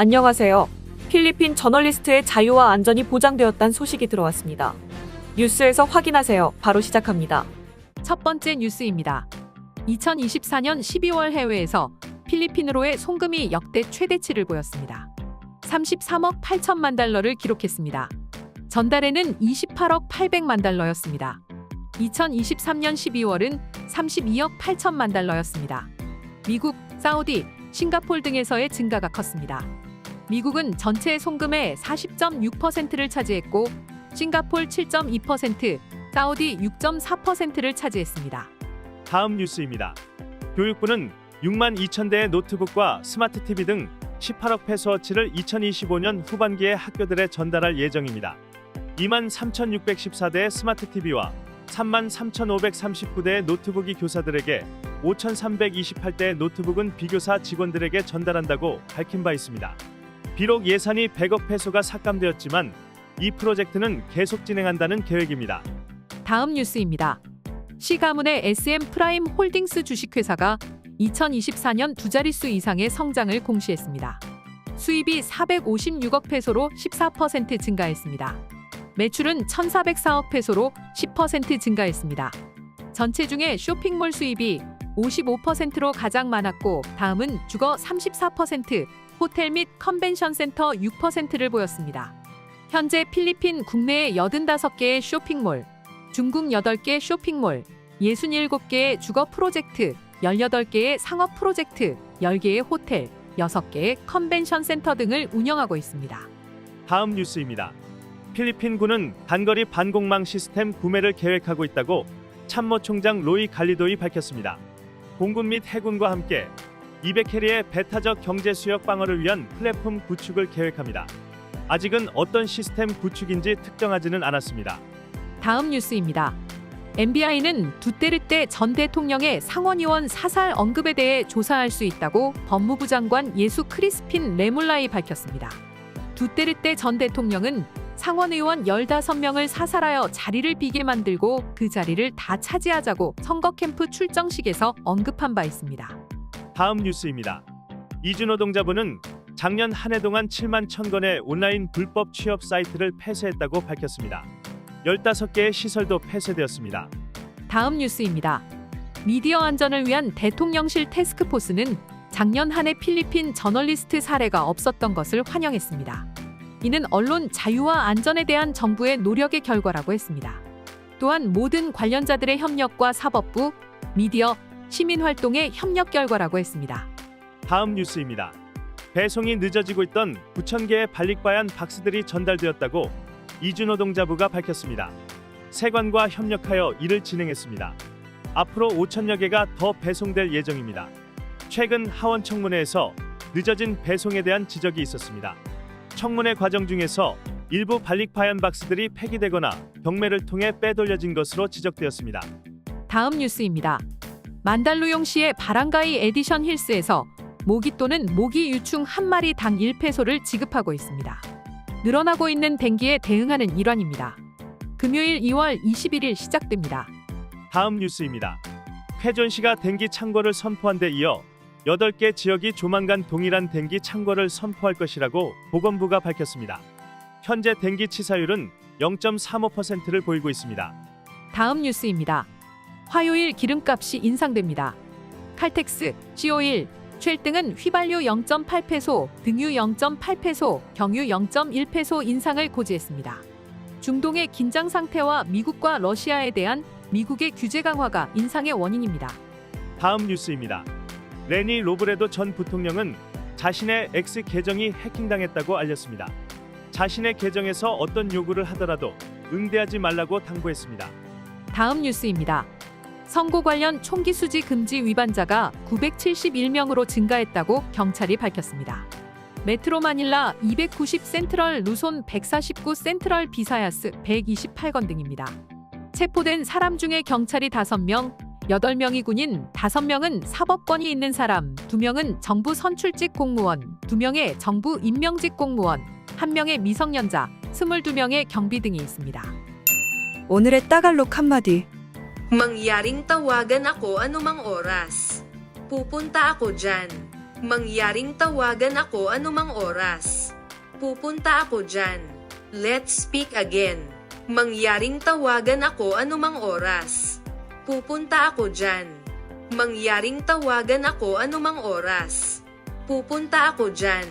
안녕하세요. 필리핀 저널리스트의 자유와 안전이 보장되었다는 소식이 들어왔습니다. 뉴스에서 확인하세요. 바로 시작합니다. 첫 번째 뉴스입니다. 2024년 12월 해외에서 필리핀으로의 송금이 역대 최대치를 보였습니다. 33억 8천만 달러를 기록했습니다. 전달에는 28억 800만 달러였습니다. 2023년 12월은 32억 8천만 달러였습니다. 미국, 사우디, 싱가폴 등에서의 증가가 컸습니다. 미국은 전체 송금의 40.6%를 차지했고 싱가폴 7.2%, 사우디 6.4%를 차지했습니다. 다음 뉴스입니다. 교육부는 6만 2천 대의 노트북과 스마트 TV 등 18억 페소어치를 2025년 후반기에 학교들에 전달할 예정입니다. 2만 3,614대의 스마트 TV와 3만 3,539대의 노트북이 교사들에게 5,328대의 노트북은 비교사 직원들에게 전달한다고 밝힌 바 있습니다. 비록 예산이 100억 페소가 삭감되었지만 이 프로젝트는 계속 진행한다는 계획입니다. 다음 뉴스입니다. 시 가문의 SM 프라임 홀딩스 주식회사가 2024년 두 자릿수 이상의 성장을 공시했습니다. 수입이 456억 페소로 14% 증가했습니다. 매출은 1,404억 페소로 10% 증가했습니다. 전체 중에 쇼핑몰 수입이 55%로 가장 많았고 다음은 주거 34%, 호텔 및 컨벤션 센터 6%를 보였습니다. 현재 필리핀 국내에 85개의 쇼핑몰, 중국 8개 쇼핑몰, 67개의 주거 프로젝트, 18개의 상업 프로젝트, 10개의 호텔, 6개의 컨벤션 센터 등을 운영하고 있습니다. 다음 뉴스입니다. 필리핀군은 단거리 반공망 시스템 구매를 계획하고 있다고 참모총장 로이 갈리도이 밝혔습니다. 공군 및 해군과 함께 200캐리의 배타적 경제 수역 방어를 위한 플랫폼 구축을 계획합니다. 아직은 어떤 시스템 구축인지 특정하지는 않았습니다. 다음 뉴스입니다. MBI는 두테르테 전 대통령의 상원의원 사살 언급에 대해 조사할 수 있다고 법무부 장관 예수 크리스핀 레몰라이 밝혔습니다. 두테르테 전 대통령은 상원 의원 15명을 사살하여 자리를 비게 만들고 그 자리를 다 차지하자고 선거 캠프 출정식에서 언급한 바 있습니다. 다음 뉴스입니다. 이주노동자부는 작년 한 해 동안 7만 1000건의 온라인 불법 취업 사이트를 폐쇄했다고 밝혔습니다. 15개의 시설도 폐쇄되었습니다. 다음 뉴스입니다. 미디어 안전을 위한 대통령실 테스크포스는 작년 한 해 필리핀 저널리스트 사례가 없었던 것을 환영했습니다. 이는 언론 자유와 안전에 대한 정부의 노력의 결과라고 했습니다. 또한 모든 관련자들의 협력과 사법부, 미디어, 시민 활동의 협력 결과라고 했습니다. 다음 뉴스입니다. 배송이 늦어지고 있던 9,000개의 발릭바얀 박스들이 전달되었다고 이주노동자부가 밝혔습니다. 세관과 협력하여 일을 진행했습니다. 앞으로 5천여 개가 더 배송될 예정입니다. 최근 하원 청문회에서 늦어진 배송에 대한 지적이 있었습니다. 청문회 과정 중에서 일부 발릭바얀 박스들이 폐기되거나 경매를 통해 빼돌려진 것으로 지적되었습니다. 다음 뉴스입니다. 만달루용 시의 바랑가이 에디션 힐스에서 모기 또는 모기 유충 한 마리 당 1페소를 지급하고 있습니다. 늘어나고 있는 댕기에 대응하는 일환입니다. 금요일 2월 21일 시작됩니다. 다음 뉴스입니다. 쾌존시가 댕기 창궐을 선포한 데 이어 8개 지역이 조만간 동일한 댕기 창궐을 선포할 것이라고 보건부가 밝혔습니다. 현재 댕기 치사율은 0.35%를 보이고 있습니다. 다음 뉴스입니다. 화요일 기름값이 인상됩니다. 칼텍스, CO1, 쉘 등은 휘발유 0.8페소, 등유 0.8페소, 경유 0.1페소 인상을 고지했습니다. 중동의 긴장 상태와 미국과 러시아에 대한 미국의 규제 강화가 인상의 원인입니다. 다음 뉴스입니다. 레니 로브레도 전 부통령은 자신의 X 계정이 해킹당했다고 알렸습니다. 자신의 계정에서 어떤 요구를 하더라도 응대하지 말라고 당부했습니다. 다음 뉴스입니다. 선고 관련 총기 수지 금지 위반자가 971명으로 증가했다고 경찰이 밝혔습니다. 메트로 마닐라 290 센트럴 루손 149 센트럴 비사야스 128건 등입니다. 체포된 사람 중에 경찰이 5명, 8명이 군인, 5명은 사법권이 있는 사람, 2명은 정부 선출직 공무원, 2명의 정부 임명직 공무원, 1명의 미성년자, 22명의 경비 등이 있습니다. 오늘의 따갈록 한마디. Mangyaring tawagan ako anumang oras. Pupunta ako dyan. Mangyaring tawagan ako anumang oras. Pupunta ako dyan. Let's speak again. Mangyaring tawagan ako anumang oras. Pupunta ako dyan. Mangyaring tawagan ako anumang oras. Pupunta ako dyan.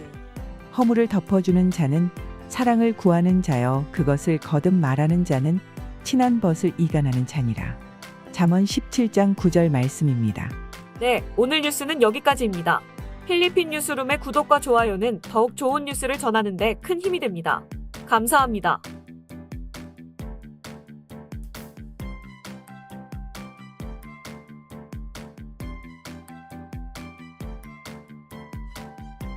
허물을 덮어주는 자는 사랑을 구하는 자여 그것을 거듭 말하는 자는 친한 벗을 이간하는 자니라. 잠언 17장 9절 말씀입니다. 네, 오늘 뉴스는 여기까지입니다. 필리핀 뉴스룸의 구독과 좋아요는 더욱 좋은 뉴스를 전하는데 큰 힘이 됩니다. 감사합니다.